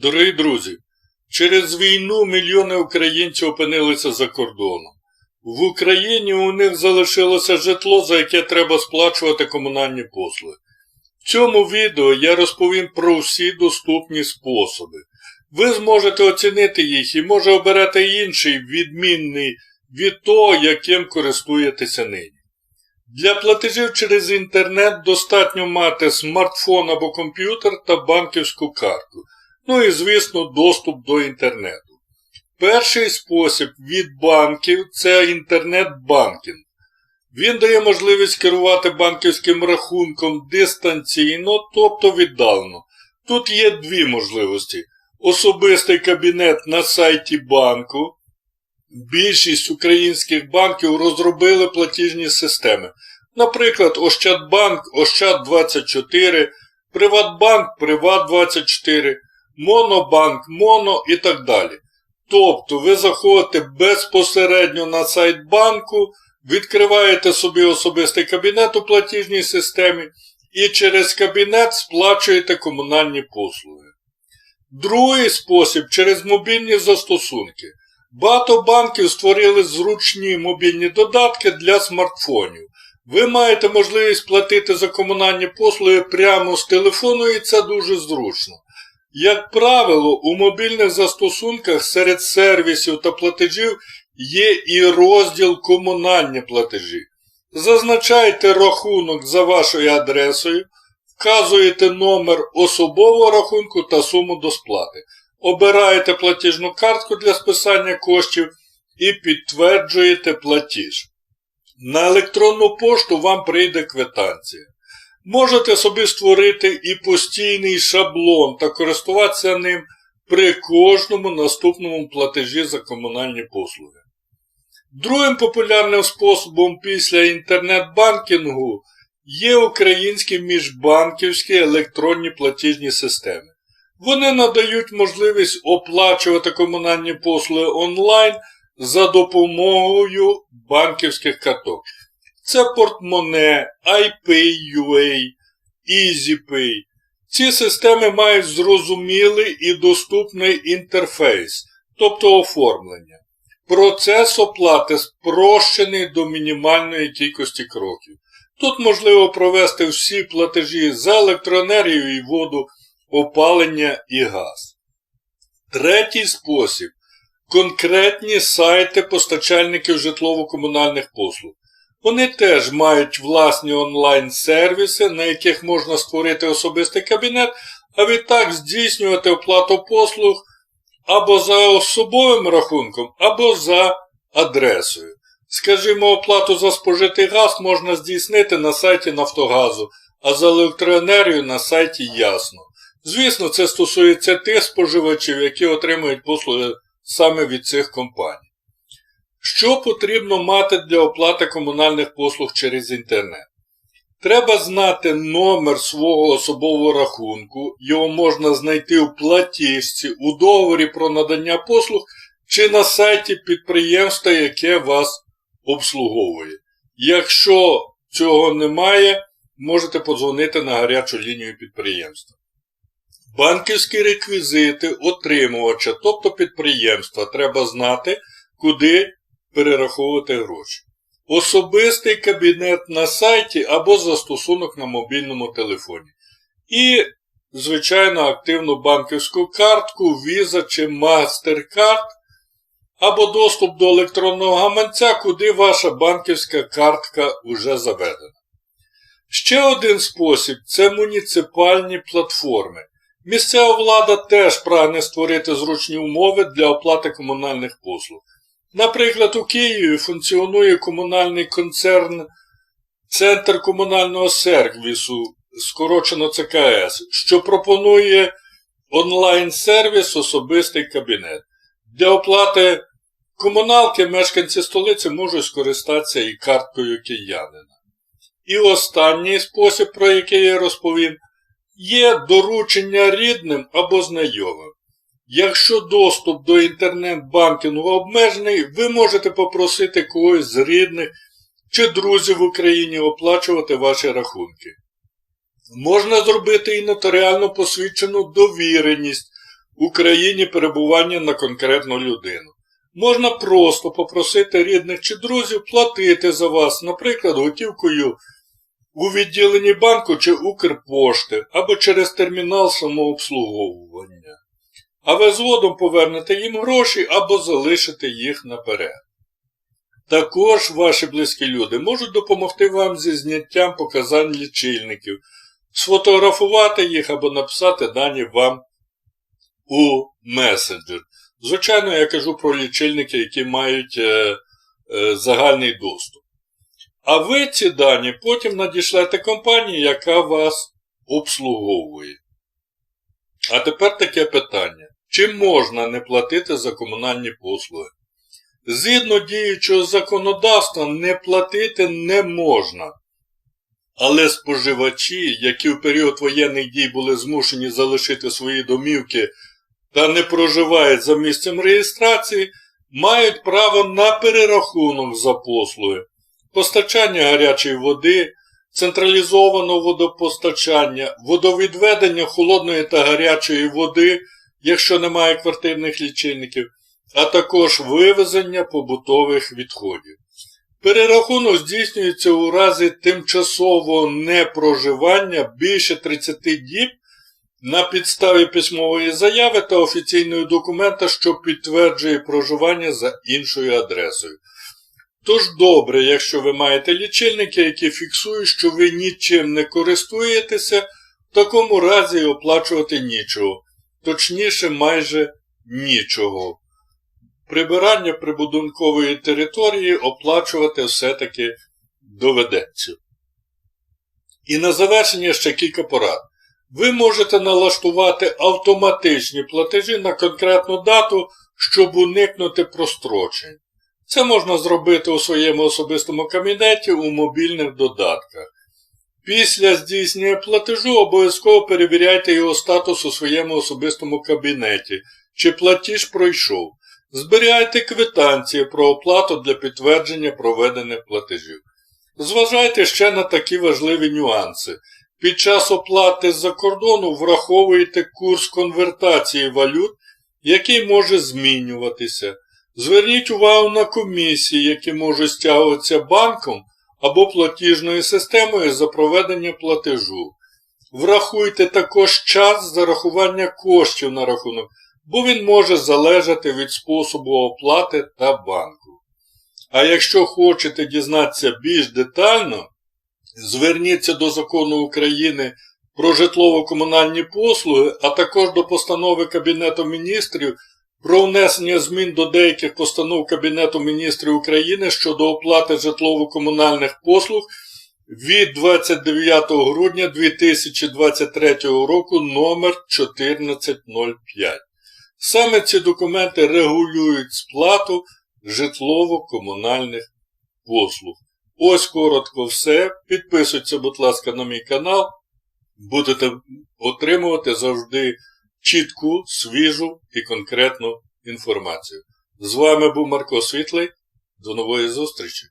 Дорогі друзі, через війну мільйони українців опинилися за кордоном. В Україні у них залишилося житло, за яке треба сплачувати комунальні послуги. В цьому відео я розповім про всі доступні способи. Ви зможете оцінити їх і може оберете інший, відмінний від того, яким користуєтеся нині. Для платежів через інтернет достатньо мати смартфон або комп'ютер та банківську картку. Ну і, звісно, доступ до інтернету. Перший спосіб від банків це інтернет-банкінг. Він дає можливість керувати банківським рахунком дистанційно, тобто віддалено. Тут є дві можливості. Особистий кабінет на сайті банку. Більшість українських банків розробили платіжні системи. Наприклад, Ощадбанк, Ощад24, Приватбанк, Приват24, Монобанк, Моно і так далі. Тобто ви заходите безпосередньо на сайт банку, відкриваєте собі особистий кабінет у платіжній системі і через кабінет сплачуєте комунальні послуги. Другий спосіб через мобільні застосунки. Багато банків створили зручні мобільні додатки для смартфонів. Ви маєте можливість платити за комунальні послуги прямо з телефону і це дуже зручно. Як правило, у мобільних застосунках серед сервісів та платежів є і розділ комунальні платежі. Зазначайте рахунок за вашою адресою, вказуєте номер особового рахунку та суму до сплати. Обираєте платіжну картку для списання коштів і підтверджуєте платіж. На електронну пошту вам прийде квитанція. Можете собі створити і постійний шаблон та користуватися ним при кожному наступному платежі за комунальні послуги. Другим популярним способом після інтернет-банкінгу є українські міжбанківські електронні платіжні системи. Вони надають можливість оплачувати комунальні послуги онлайн за допомогою банківських карток. Це портмоне, iPay.ua, EasyPay. Ці системи мають зрозумілий і доступний інтерфейс, тобто оформлення. Процес оплати спрощений до мінімальної кількості кроків. Тут можливо провести всі платежі за електроенергію і воду, опалення і газ. Третій спосіб конкретні сайти постачальників житлово-комунальних послуг. Вони теж мають власні онлайн-сервіси, на яких можна створити особистий кабінет, а відтак здійснювати оплату послуг або за особовим рахунком, або за адресою. Скажімо, оплату за спожитий газ можна здійснити на сайті Нафтогазу, а за електроенергію на сайті Ясно. Звісно, це стосується тих споживачів, які отримують послуги саме від цих компаній. Що потрібно мати для оплати комунальних послуг через інтернет? Треба знати номер свого особового рахунку, його можна знайти у платіжці, у договорі про надання послуг чи на сайті підприємства, яке вас обслуговує. Якщо цього немає, можете подзвонити на гарячу лінію підприємства. Банківські реквізити отримувача, тобто підприємства, треба знати, куди перераховувати гроші. Особистий кабінет на сайті або застосунок на мобільному телефоні. І, звичайно, активну банківську картку, Visa чи MasterCard, або доступ до електронного гаманця, куди ваша банківська картка вже заведена. Ще один спосіб це муніципальні платформи. Місцева влада теж прагне створити зручні умови для оплати комунальних послуг. Наприклад, у Києві функціонує комунальний концерн Центр комунального сервісу, скорочено ЦКС, що пропонує онлайн-сервіс особистий кабінет. Для оплати комуналки мешканці столиці можуть скористатися і карткою киянина. І останній спосіб, про який я розповім, є доручення рідним або знайомим. Якщо доступ до інтернет-банкінгу обмежений, ви можете попросити когось з рідних чи друзів в Україні оплачувати ваші рахунки. Можна зробити і нотаріально посвідчену довіреність Україні перебування на конкретну людину. Можна просто попросити рідних чи друзів платити за вас, наприклад, готівкою у відділенні банку чи Укрпошти або через термінал самообслуговування. А ви згодом повернете їм гроші або залишите їх наперед. Також ваші близькі люди можуть допомогти вам зі зняттям показань лічильників, сфотографувати їх або написати дані вам у месенджер. Звичайно, я кажу про лічильники, які мають е, е, загальний доступ. А ви ці дані потім надішлете компанії, яка вас обслуговує. А тепер таке питання. Чи можна не платити за комунальні послуги? Згідно діючого законодавства, не платити не можна. Але споживачі, які в період воєнних дій були змушені залишити свої домівки та не проживають за місцем реєстрації, мають право на перерахунок за послуги, постачання гарячої води, централізованого водопостачання, водовідведення холодної та гарячої води, якщо немає квартирних лічильників, а також вивезення побутових відходів. Перерахунок здійснюється у разі тимчасового непроживання більше 30 діб на підставі письмової заяви та офіційного документа, що підтверджує проживання за іншою адресою. Тож добре, якщо ви маєте лічильники, які фіксують, що ви нічим не користуєтеся, в такому разі оплачувати нічого, точніше, майже нічого. Прибирання прибудинкової території оплачувати все-таки доведеться. І на завершення ще кілька порад. Ви можете налаштувати автоматичні платежі на конкретну дату, щоб уникнути прострочень. Це можна зробити у своєму особистому кабінеті у мобільних додатках. Після здійснення платежу обов'язково перевіряйте його статус у своєму особистому кабінеті, чи платіж пройшов. Зберігайте квитанції про оплату для підтвердження проведених платежів. Зважайте ще на такі важливі нюанси. Під час оплати з-за кордону враховуйте курс конвертації валют, який може змінюватися. Зверніть увагу на комісії, які можуть стягуватися банком або платіжною системою за проведення платежу. Врахуйте також час зарахування коштів на рахунок, бо він може залежати від способу оплати та банку. А якщо хочете дізнатися більш детально, зверніться до закону України про житлово-комунальні послуги, а також до постанови Кабінету міністрів про внесення змін до деяких постанов Кабінету міністрів України щодо оплати житлово-комунальних послуг від 29 грудня 2023 року номер 1405. Саме ці документи регулюють сплату житлово-комунальних послуг. Ось коротко все. Підписуйтесь, будь ласка, на мій канал. Будете отримувати завжди чітку, свіжу і конкретну інформацію. З вами був Марко Світлий. До нової зустрічі!